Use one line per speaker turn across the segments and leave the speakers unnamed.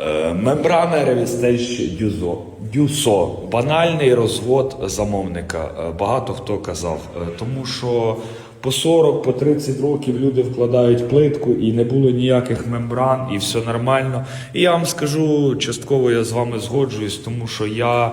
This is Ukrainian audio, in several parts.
Е, Мембрана ревістеч дюзо. Дюсо. Банальний розвод замовника. Е, Багато хто казав. Е, Тому що по 40, по 30 років люди вкладають плитку і не було ніяких мембран, і все нормально. І я вам скажу, частково я з вами згоджуюсь, тому що я.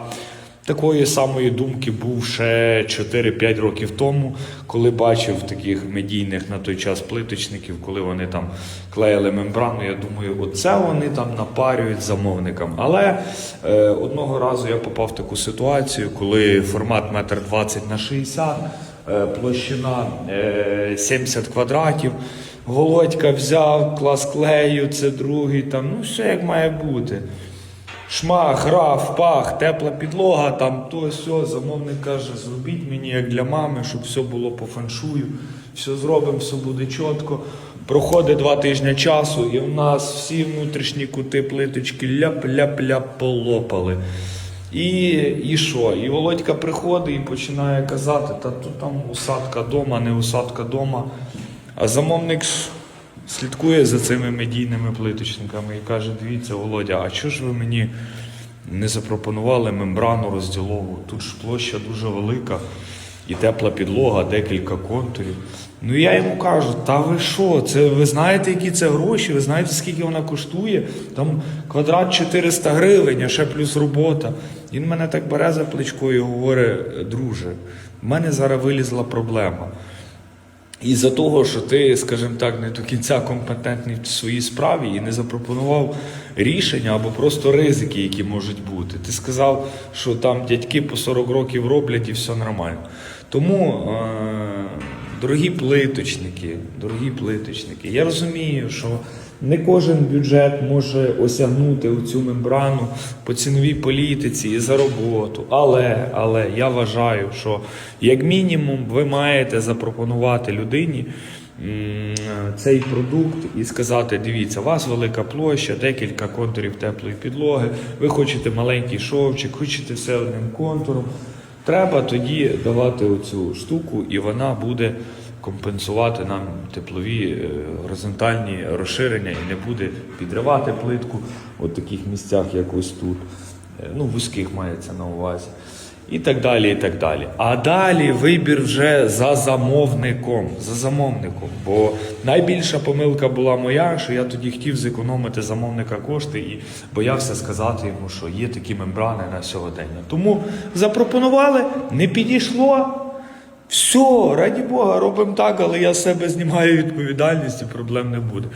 Такої самої думки був ще 4-5 років тому, коли бачив таких медійних на той час плиточників, коли вони там клеїли мембрану. Я думаю, оце вони там напарюють замовникам. Але е, одного разу я попав в таку ситуацію, коли формат 1,20 на 60, е, площина е, 70 квадратів. Володька взяв клас клею, це другий, там, ну все як має бути. Шмах, граф, пах, тепла підлога, там то все. Замовник каже, зробіть мені як для мами, щоб все було по фаншую, все зробимо, все буде чітко. Проходить два тижні часу, і в нас всі внутрішні кути плиточки ляп-ляп-ляп полопали. І, і що? І Володька приходить і починає казати, та тут там усадка дома, не усадка дома. А замовник слідкує за цими медійними плиточниками і каже: дивіться, Володя, а чого ж ви мені не запропонували мембрану розділову? Тут ж площа дуже велика і тепла підлога, декілька контурів. Ну я йому кажу, та ви що? Це ви знаєте, які це гроші? Ви знаєте, скільки вона коштує? Там квадрат 400 гривень, а ще плюс робота. Він мене так бере за плечко і говорить, друже, в мене зараз вилізла проблема. Із-за того, що ти, скажімо так, не до кінця компетентний в своїй справі і не запропонував рішення або просто ризики, які можуть бути. Ти сказав, що там дядьки по 40 років роблять і все нормально. Тому, е- дорогі плиточники, дорогі плиточники, я розумію, що не кожен бюджет може осягнути цю мембрану по ціновій політиці і за роботу. Але, але я вважаю, що як мінімум ви маєте запропонувати людині цей продукт і сказати: дивіться, у вас велика площа, декілька контурів теплої підлоги, ви хочете маленький шовчик, хочете все одним контуром. Треба тоді давати оцю штуку, і вона буде компенсувати нам теплові е, горизонтальні розширення і не буде підривати плитку у таких місцях, як ось тут. Е, Ну, вузьких мається на увазі. І так далі, і так далі. А далі вибір вже за замовником. За замовником. Бо найбільша помилка була моя, що я тоді хотів зекономити замовника кошти і боявся сказати йому, що є такі мембрани на сьогодення. Тому запропонували, не підійшло. Все, раді Бога, робимо так, але я себе знімаю відповідальність і проблем не буде.